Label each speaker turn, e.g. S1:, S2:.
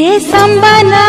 S1: ये संबना